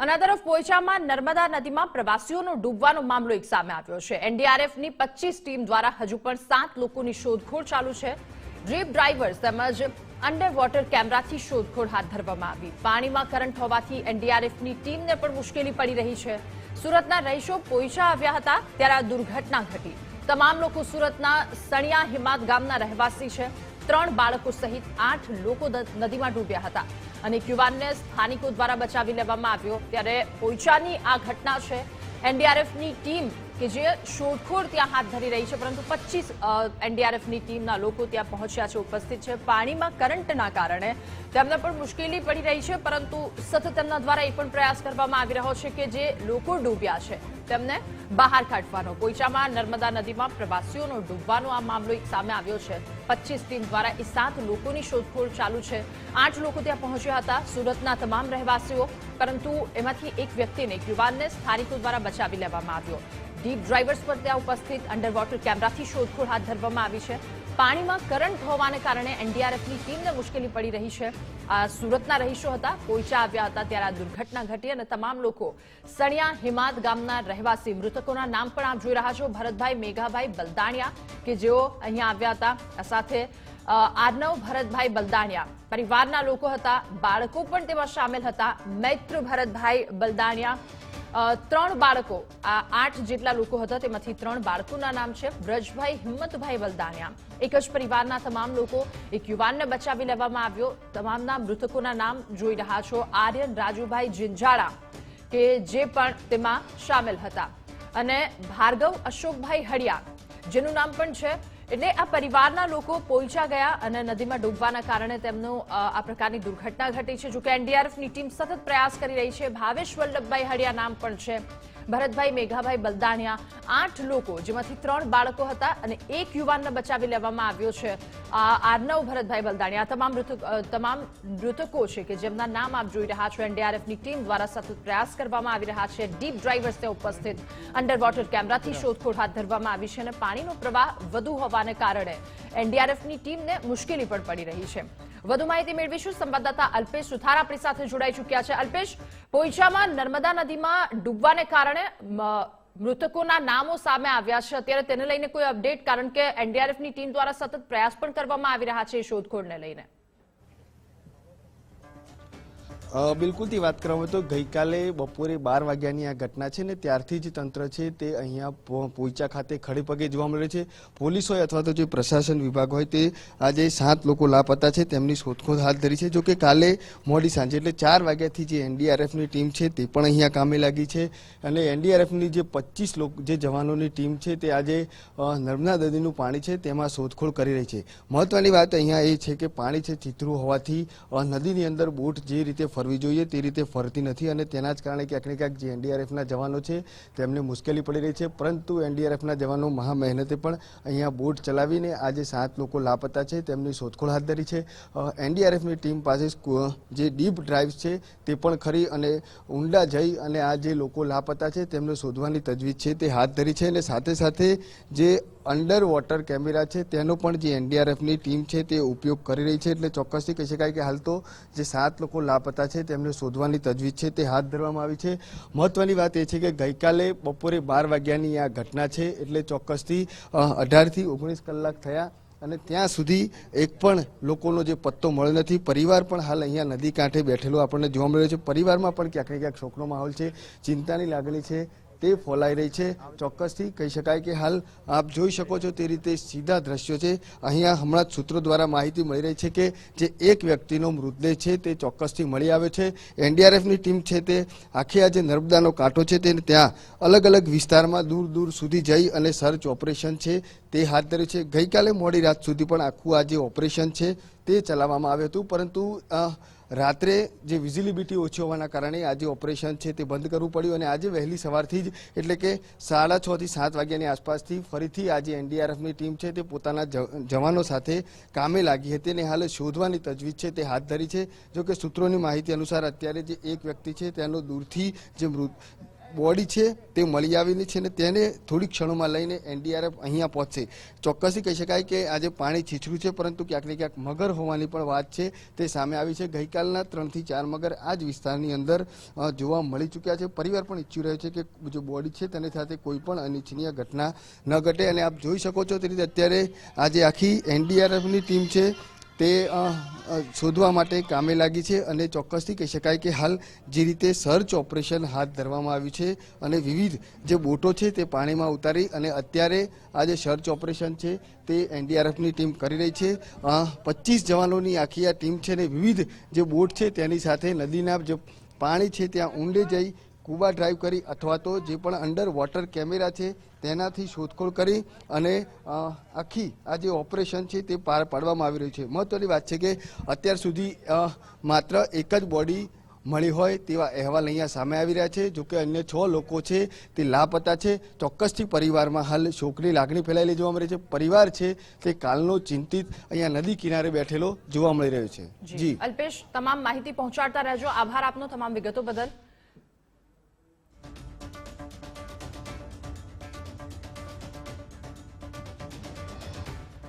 અને તરફ પોઈચામાં નર્મદા નદીમાં પ્રવાસીઓનો ડૂબવાનો મામલો એક સામે આવ્યો છે. એનડીઆરએફની પચીસ ટીમ દ્વારા હજુ પણ સાત લોકોની શોધખોળ ચાલુ છે. ડ્રીપ ડ્રાઈવર્સ તેમજ અંડર વોટર કેમેરાથી શોધખોળ હાથ ધરવામાં આવી. પાણીમાં કરંટ હોવાથી એનડીઆરએફની ટીમને પણ મુશ્કેલી પડી રહી છે. સુરતના રહીશો પોઈચા આવ્યા હતા ત્યારે આ દુર્ઘટના ઘટી. તમામ લોકો સુરતના સણિયા હિમાત ગામના રહેવાસી છે. ત્રણ બાળકો સહિત આઠ લોકો નદીમાં ડૂબ્યા હતા. અને યુવાનને સ્થાનિકો દ્વારા બચાવી લેવામાં આવ્યો. ત્યારે પોઈચાની આ ઘટના છે. એનડીઆરએફની ટીમ કે જે શોધખોળ ત્યાં હાથ ધરી રહી છે, પરંતુ પચીસ એનડીઆરએફની ટીમના લોકો ત્યાં પહોંચ્યા છે, ઉપસ્થિત છે. પાણીમાં કરંટના કારણે તેમને પણ મુશ્કેલી પડી રહી છે, પરંતુ સતત તેમના દ્વારા એ પણ પ્રયાસ કરવામાં આવી રહ્યો છે કે જે લોકો ડૂબ્યા છે, તેમને બહાર કાઢવાનો. કોઈચામાં નર્મદા નદીમાં પ્રવાસીઓનો ડૂબવાનો આ મામલો સામે આવ્યો છે. પચીસ ટીમ દ્વારા એ સાત લોકોની શોધખોળ ચાલુ છે. આઠ લોકો ત્યાં પહોંચ્યા હતા, સુરતના તમામ રહેવાસીઓ, પરંતુ એમાંથી એક વ્યક્તિને એક યુવાનને સ્થાનિકો દ્વારા બચાવી લેવામાં આવ્યો. ડીપ ડ્રાઈવર્સ પર ત્યાં ઉપસ્થિત અંડર વોટર કેમેરાથી શોધખોળ હાથ ધરવામાં આવી છે. પાણીમાં કરંટ હોવાને કારણે એનડીઆરએફની ટીમને મુશ્કેલી પડી રહી છે. આ સુરતના રહીશો હતા, પોઈચા આવ્યા હતા ત્યારે આ દુર્ઘટના ઘટી અને તમામ લોકો સણિયા હિમાત ગામના રહેવાસી મૃતકોના નામ પણ આપ જોઈ રહ્યા છો. ભરતભાઈ મેઘાભાઈ બલદાણિયા કે જેઓ અહીંયા આવ્યા હતા. સાથે આર્નવ ભરતભાઈ બલદાણિયા પરિવારના લોકો હતા. બાળકો પણ તેમાં સામેલ હતા. મૈત્ર ભરતભાઈ બલદાણિયા ત્રણ બાળકો, આ આઠ જેટલા લોકો હતા, તેમાંથી ત્રણ બાળકોના નામ છે, બ્રજભાઈ, હિંમતભાઈ વલદાણિયા એક જ પરિવારના તમામ લોકો એક યુવાનને બચાવી લેવામાં આવ્યો. તમામના મૃતકોના નામ જોઈ રહ્યા છો આર્યન, રાજુભાઈ જિંજાળા કે જે પણ તેમાં સામેલ હતા. અને ભાર્ગવ, અશોકભાઈ હડિયા જેનું નામ પણ છે એટલે આ પરિવારના લોકો પોઈચા ગયા અને નદીમાં ડૂબવાના કારણે તેમનો આ પ્રકારની દુર્ઘટના ઘટી છે. જોકે એનડીઆરએફની ટીમ સતત પ્રયાસ કરી રહી છે. ભાવેશ વલ્લભભાઈ હડિયા નામ પણ છે. ભરતભાઈ, મેઘાભાઈ, બલદાણિયા, આઠ લોકો, જેમાંથી ત્રણ બાળકો હતા અને એક યુવાનને બચાવી લેવામાં આવ્યો છે. આર્નવ, ભરતભાઈ, બલદાણિયા તમામ મૃતક તમામ મૃતકો છે કે જેમના નામ આપ જોઈ રહ્યા છો, એનડીઆરએફની ટીમ દ્વારા સતત પ્રયાસ કરવામાં આવી રહ્યા છે. ડીપ ડ્રાઈવર્સ ત્યાં ઉપસ્થિત. અંડર વોટર કેમેરાથી શોધખોળ હાથ ધરવામાં આવી છે અને પાણીનો પ્રવાહ વધુ હોવાને કારણે એનડીઆરએફની ટીમને મુશ્કેલી પણ પડી રહી છે. વધુ માહિતી મેળવીશું. સંવાદદાતા અલ્પેશ સુથાર આપણી સાથે જોડાઈ ચૂક્યા છે. અલ્પેશ, પોઈચામાં નર્મદા નદીમાં ડૂબવાને કારણે મૃતકોના નામો સામે આવ્યા છે. અત્યારે તેને લઈને કોઈ અપડેટ, કારણ કે એનડીઆરએફની ટીમ દ્વારા સતત પ્રયાસ પણ કરવામાં આવી રહ્યા છે શોધખોળને લઈને. બિલકુલથી વાત કરવામાં તો ગઈકાલે બપોરે બાર વાગ્યાની આ ઘટના છે ને ત્યારથી જ તંત્ર છે તે અહીંયા પોઈચા ખાતે ખડે પગે જોવા મળે છે. પોલીસ હોય અથવા તો જે પ્રશાસન વિભાગ હોય તે આજે સાત લોકો લાપતા છે. તેમની શોધખોળ હાથ ધરી છે. જો કે કાલે મોડી સાંજે એટલે ચાર વાગ્યાથી જે એનડીઆરએફની ટીમ છે તે પણ અહીંયા કામે લાગી છે. અને એનડીઆરએફની જે પચીસ લોકો, જે જવાનોની ટીમ છે તે આજે નર્મદા નદીનું પાણી છે તેમાં શોધખોળ કરી રહી છે. મહત્વની વાત અહીંયા એ છે કે પાણી છે ચીતરું હોવાથી નદીની અંદર બોટ જે રીતે ફરવી જોઈએ, તે રીતે ફરતી નથી અને તેના જ કારણે ક્યાંક ને ક્યાંક જે એનડીઆરએફના જવાનો છે, તેમને મુશ્કેલી પડી રહી છે. પરંતુ એનડીઆરએફના જવાનો મહા મહેનતે પણ અહીંયા બોટ ચલાવીને આજે સાત લોકો લાપતા છે, તેમની શોધખોળ હાથ ધરી છે. એનડીઆરએફની ટીમ પાસે જે ડીપ ડ્રાઈવ છે, તે પણ ખરી અને ઊંડા જઈ અને આ જે લોકો લાપતા છે, તેમને શોધવાની તજવીજ છે, તે હાથ ધરી છે અને સાથે સાથે જે અંડર વોટર કેમેરા છે, તેનો પણ જે એનડીઆરએફની ટીમ છે, તે ઉપયોગ કરી રહી છે. એટલે ચોક્કસથી કહી શકાય કે હાલ તો જે સાત લોકો લાપતા છે તેમને શોધવાની તજવીજ છે, તે હાથ ધરવામાં આવી છે. મહત્વની વાત એ છે કે ગઈકાલે બપોરે બાર વાગ્યાની આ ઘટના છે, એટલે ચોક્કસથી અઢારથી ઓગણીસ કલાક થયા અને ત્યાં સુધી એક પણ લોકોનો જે પત્તો મળ્યો નથી. પરિવાર પણ હાલ અહીંયા નદી કાંઠે બેઠેલો આપણને જોવા મળ્યો છે. પરિવારમાં પણ ક્યાંક ને ક્યાંક શોકનો માહોલ છે, ચિંતાની લાગણી છે. તે ફોલાઈ રહી છે. ચોક્કસથી કહી શકાય કે હાલ આપ જોઈ શકો છો તે રીતે સીધા દ્રશ્યો છે. અહીંયા હમણાં સૂત્રો દ્વારા માહિતી મળી રહી છે કે જે એક વ્યક્તિનો મૃતદેહ છે તે ચોક્કસથી મળી આવ્યો છે. એનડીઆરએફની ટીમ છે તે આખી આ જે નર્મદાનો કાંઠો છે. તે ત્યાં અલગ અલગ વિસ્તારમાં દૂર દૂર સુધી જઈ અને સર્ચ ઓપરેશન છે. તે હાથ ધર્યું છે. ગઈકાલે મોડી રાત સુધી પણ આખું આ જે ઓપરેશન છે તે ચલાવવામાં આવ્યું હતું. પરંતુ રાત્રે જે વિઝિબિલિટી ઓછી હોવાના કારણે આજે ઓપરેશન છે તે બંધ કરવું પડ્યું અને આજે વહેલી સવારથી જ એટલે કે સાડા છ થી સાત વાગ્યાની આસપાસથી ફરીથી આજે એનડીઆરએફની ટીમ છે તે પોતાના જવાનો સાથે કામે લાગી હતી અને હાલ શોધવાની તજવીજ છે તે હાથ ધરી છે. જો કે સૂત્રોની માહિતી અનુસાર અત્યારે જે એક વ્યક્તિ છે તેનો દૂરથી જે મૃત બોડી છે તે મળી આવેલી છે અને તેને થોડી ક્ષણોમાં લઈને એનડીઆરએફ અહીંયા પહોંચશે. ચોક્કસથી કહી શકાય કે આજે પાણી છીછરું છે, પરંતુ ક્યાંક ને ક્યાંક મગર હોવાની પણ વાત છે. તે સામે આવી છે. ગઈકાલના ત્રણથી ચાર મગર આ જ વિસ્તારની અંદર જોવા મળી ચૂક્યા છે. પરિવાર પણ ઈચ્છી રહ્યો છે કે જે બોડી છે તેની સાથે કોઈ પણ અનિચ્છનીય ઘટના ન ઘટે. અને આપ જોઈ શકો છો તે રીતે અત્યારે આજે આખી એનડીઆરએફની ટીમ છે. તે શોધવા માટે કામે લાગી છે અને ચોક્કસથી કહી શકાય કે હાલ જે રીતે સર્ચ ઓપરેશન હાથ ધરવામાં આવ્યું છે અને વિવિધ જે બોટો છે તે પાણીમાં ઉતારી અને અત્યારે આ જે સર્ચ ઓપરેશન છે તે એનડીઆરએફની ટીમ કરી રહી છે. પચીસ જવાનોની આખી આ ટીમ છે ને વિવિધ જે બોટ છે તેની સાથે નદીના જે પાણી છે ત્યાં ઊંડે જઈ કુબા ડ્રાઈવ કરી અથવા તો જે પણ અંડર વોટર કેમેરા છે તેનાથી શોધખોળ કરી અને આખી આ જે ઓપરેશન છે તે પાર પાડવામાં આવી રહ્યું છે. મહત્વની વાત છે કે અત્યાર સુધી માત્ર એક જ બોડી મળી હોય તેવા અહેવાલ અહીંયા સામે આવી રહ્યા છે. જોકે અન્ય છ લોકો છે તે લાપતા છે. ચોક્કસથી પરિવારમાં હાલ શોકની લાગણી ફેલાયેલી જોવા મળી છે. પરિવાર છે તે કાલનો ચિંતિત અહીંયા નદી કિનારે બેઠેલો જોવા મળી રહ્યો છે. જી. અલ્પેશ તમામ માહિતી પહોંચાડતા રહેજો. આભાર આપનો તમામ વિગતો બદલ.